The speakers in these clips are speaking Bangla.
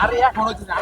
আরে এখন হচ্ছে না।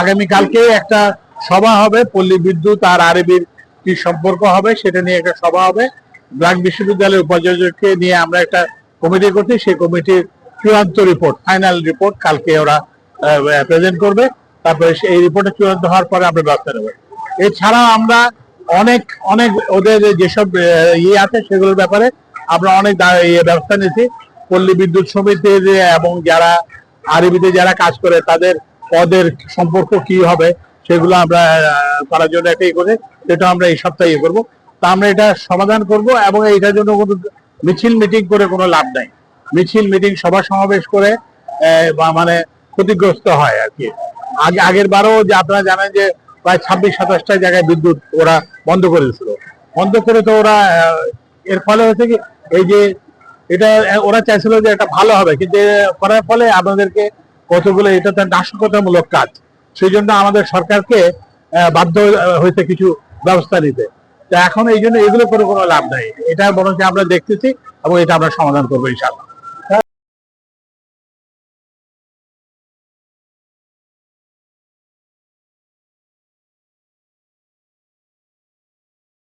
আগামীকালকে একটা সভা হবে, পল্লী বিদ্যুৎ আর আরবির কি সম্পর্ক হবে সেটা নিয়ে একটা সভা হবে। ব্র্যাক বিশ্ববিদ্যালয়ের উপাচার্যকে নিয়ে আমরা একটা কমিটি করছি, সেই কমিটির চূড়ান্ত রিপোর্ট ফাইনাল রিপোর্ট কালকে ওরা প্রেজেন্ট করবে। তারপরে এই রিপোর্টে চূড়ান্ত হওয়ার পরে আমরা ব্যবস্থা নেব। এছাড়া আমরা অনেক অনেক ওদের যেসব ইয়ে আছে সেগুলোর ব্যাপারে আমরা অনেক ইয়ে ব্যবস্থা নিয়েছি। পল্লী বিদ্যুৎ সমিতির, এবং যারা আরবিতে যারা কাজ করে তাদের পদের সম্পর্ক কি হবে সেগুলো আমরা করার জন্য একটা ইয়ে করে সেটা আমরা এই সপ্তাহে ইয়ে করব। তা আমরা এটা সমাধান করব এবং এইটার জন্য কোনো মিছিল, মিটিং করে কোনো লাভ নাই। মিছিল, মিটিং, সভা সমাবেশ করে মানে ক্ষতিগ্রস্ত হয় আর কি। আগে, আগের বারও যে আপনারা জানেন যে প্রায় ছাব্বিশ, সাতাশটা জায়গায় বিদ্যুৎ ওরা বন্ধ করে দিয়েছিল বন্ধ করে তো ওরা এর ফলে হচ্ছে কি, এই যে এটা ওরা চাইছিল যে এটা ভালো হবে, কিন্তু করার ফলে আপনাদেরকে কতগুলো এটা তার নাশকতামূলক কাজ। সেই জন্য আমাদের সরকারকে বাধ্য হয়েছে কিছু ব্যবস্থা নিতে। তো এখন এই জন্য এগুলো করে কোনো লাভ নাই। এটা বরঞ্চ আমরা দেখতেছি এবং এটা আমরা সমাধান করব ইনশাআল্লাহ।